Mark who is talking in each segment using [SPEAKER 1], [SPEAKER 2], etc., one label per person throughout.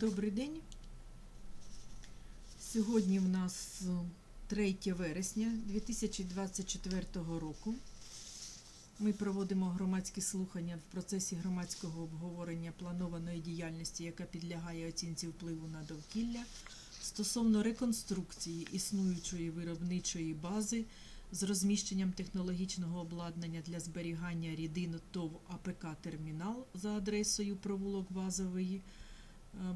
[SPEAKER 1] Добрий день. Сьогодні в нас 3 вересня 2024 року. Ми проводимо громадські слухання в процесі громадського обговорення планованої діяльності, яка підлягає оцінці впливу на довкілля, стосовно реконструкції існуючої виробничої бази з розміщенням технологічного обладнання для зберігання рідин ТОВ АПК Термінал за адресою провулок Базовий, е,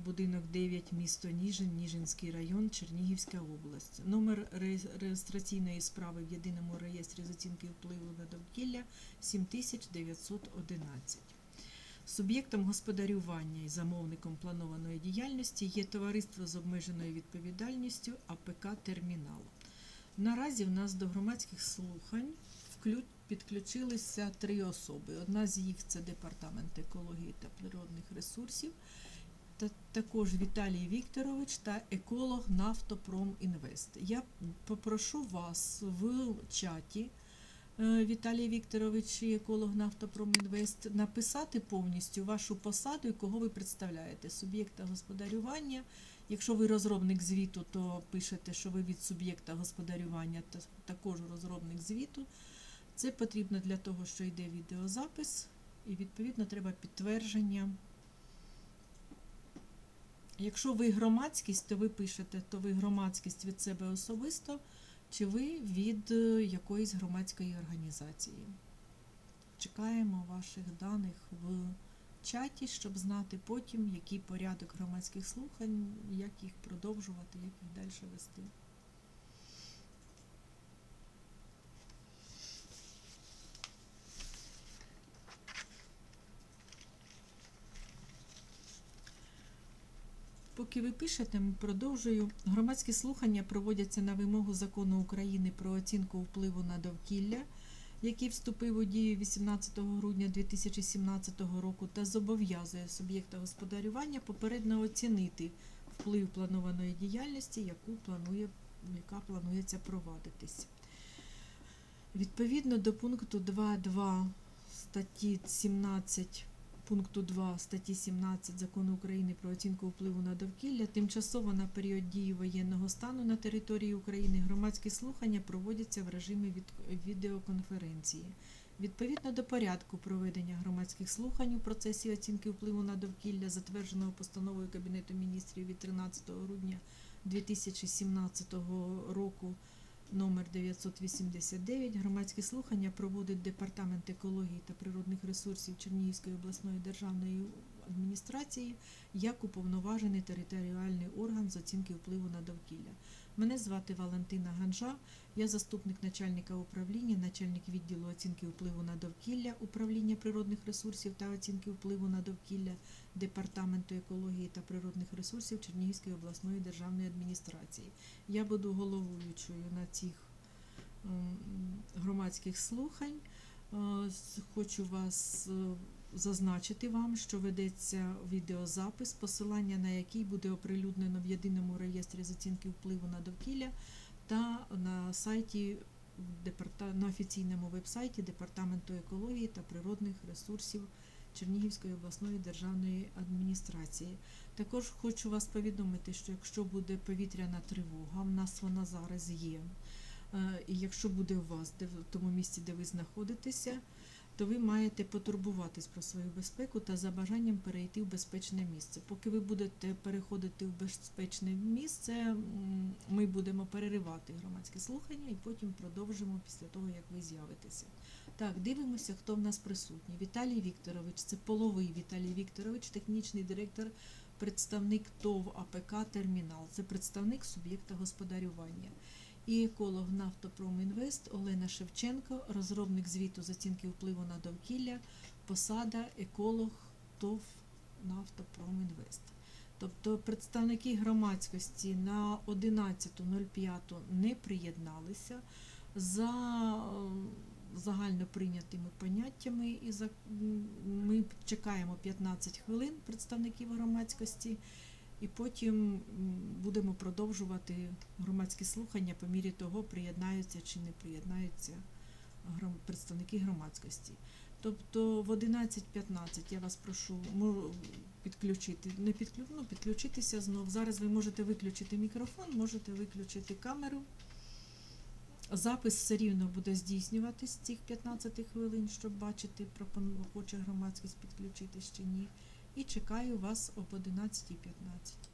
[SPEAKER 1] будинок 9, місто Ніжин, Ніжинський район, Чернігівська область. Номер реєстраційної справи в єдиному реєстрі з оцінки впливу на довкілля 7911. Суб'єктом господарювання і замовником планованої діяльності є товариство з обмеженою відповідальністю АПК Термінал. Наразі в нас до громадських слухань підключилися три особи. Одна з їх це департамент екології та природних ресурсів, також Віталій Вікторович та еколог Нафтопром Інвест. Я попрошу вас в чаті. е, Віталій Вікторович і еколог Нафтопром Інвест написати повністю вашу посаду і кого ви представляєте суб'єкта господарювання. Якщо ви розробник звіту, то пишете, що ви від суб'єкта господарювання та також розробник звіту. Це потрібно для того, що йде відеозапис, і відповідно треба підтвердження. Якщо ви громадськість, то ви пишете, то ви громадськість від себе особисто, чи ви від е, якоїсь громадської організації. Чекаємо ваших даних в чаті, щоб знати потім, який порядок громадських слухань, як їх продовжувати, як їх далі вести. Поки ви пишете, продовжую. Громадські слухання проводяться на вимогу закону України про оцінку впливу на довкілля, який вступив у дію 18 грудня 2017 року та зобов'язує суб'єкта господарювання попередньо оцінити вплив планованої діяльності, яку планує, яка планується провадитись. Відповідно до пункту 2.2 статті 17 пункту 2 статті 17 Закону України про оцінку впливу на довкілля тимчасово на період дії воєнного стану на території України громадські слухання проводяться в режимі від- відеоконференції. Відповідно до порядку проведення громадських слухань у процесі оцінки впливу на довкілля, затвердженого постановою Кабінету міністрів від 13 грудня 2017 року номер 989 громадські слухання проводить Департамент екології та природних ресурсів Чернігівської обласної державної адміністрації як уповноважений територіальний орган з оцінки впливу на довкілля. Мене звати Валентина Ганжа, я заступник начальника управління, начальник відділу оцінки впливу на довкілля управління природних ресурсів та оцінки впливу на довкілля Департаменту екології та природних ресурсів Чернігівської обласної державної адміністрації. Я буду головуючою на цих ем, громадських слухань. Е, Хочу вас е, зазначити вам, що ведеться відеозапис, посилання на який буде оприлюднено в єдиному реєстрі з оцінки впливу на довкілля та на сайті на офіційному вебсайті Департаменту екології та природних ресурсів Чернігівської обласної державної адміністрації. Також хочу вас повідомити, що якщо буде повітряна тривога, в нас вона зараз є. е, І якщо буде у вас в тому місці, де ви знаходитеся, то ви маєте потурбуватись про свою безпеку та за бажанням перейти в безпечне місце. Поки ви будете переходити в безпечне місце, ми будемо переривати громадське слухання і потім продовжимо після того, як ви з'явитеся. Так, дивимося, хто в нас присутній. Віталій Вікторович, це половий Віталій Вікторович, технічний директор, представник ТОВ АПК Термінал. Це представник суб'єкта господарювання. І еколог Нафтопромінвест Олена Шевченко, розробник звіту з оцінки впливу на довкілля, посада еколог ТОВ Нафтопромінвест. Тобто представники громадськості на 11.05 не приєдналися за е, загально прийнятими поняттями, і за ми чекаємо 15 хвилин представників громадськості, і потім будемо продовжувати громадські слухання по мірі того, приєднаються чи не приєднаються представники громадськості. Тобто в 11.15 я вас прошу підключити, не підклю... ну, підключитися знов. Зараз ви можете виключити мікрофон, можете виключити камеру. Запис все рівно буде здійснюватись цих 15 хвилин, щоб бачити, хоче громадськість підключитись чи ні. І чекаю вас об 11.15.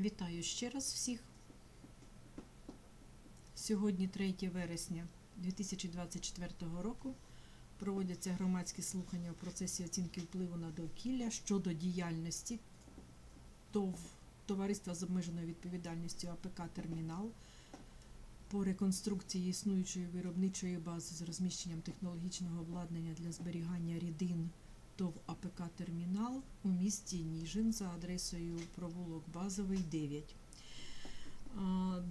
[SPEAKER 1] Вітаю ще раз всіх. Сьогодні 3 вересня 2024 року проводяться громадські слухання у процесі оцінки впливу на довкілля щодо діяльності ТОВ Товариства з обмеженою відповідальністю АПК Термінал по реконструкції існуючої виробничої бази з розміщенням технологічного обладнання для зберігання рідин ТОВ АПК Термінал у місті Ніжин за адресою провулок Базовий 9.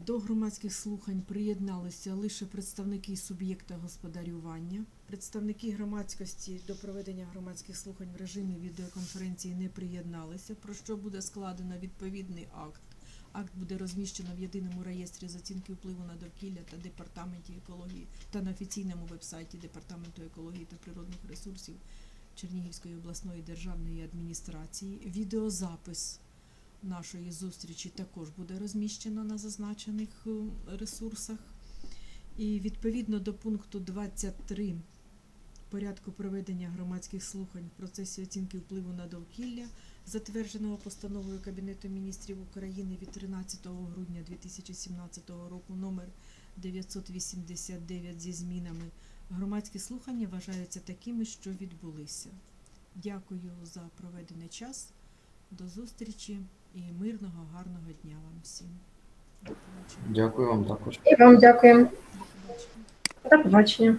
[SPEAKER 1] До громадських слухань приєдналися лише представники суб'єкта господарювання. Представники громадськості до проведення громадських слухань в режимі відеоконференції не приєдналися, про що буде складено відповідний акт. Акт буде розміщено в єдиному реєстрі з оцінки впливу на довкілля та департаменті екології та на офіційному вебсайті Департаменту екології та природних ресурсів Чернігівської обласної державної адміністрації. Відеозапис нашої зустрічі також буде розміщено на зазначених е, ресурсах. І відповідно до пункту 23 порядку проведення громадських слухань в процесі оцінки впливу на довкілля, затвердженого постановою Кабінету міністрів України від 13 грудня 2017 року номер 989 зі змінами, громадські слухання вважаються такими, що відбулися. Дякую за проведений час. До зустрічі і мирного, гарного дня вам всім.
[SPEAKER 2] Дякую вам також.
[SPEAKER 3] І вам дякуємо.
[SPEAKER 1] До побачення.
[SPEAKER 3] До побачення.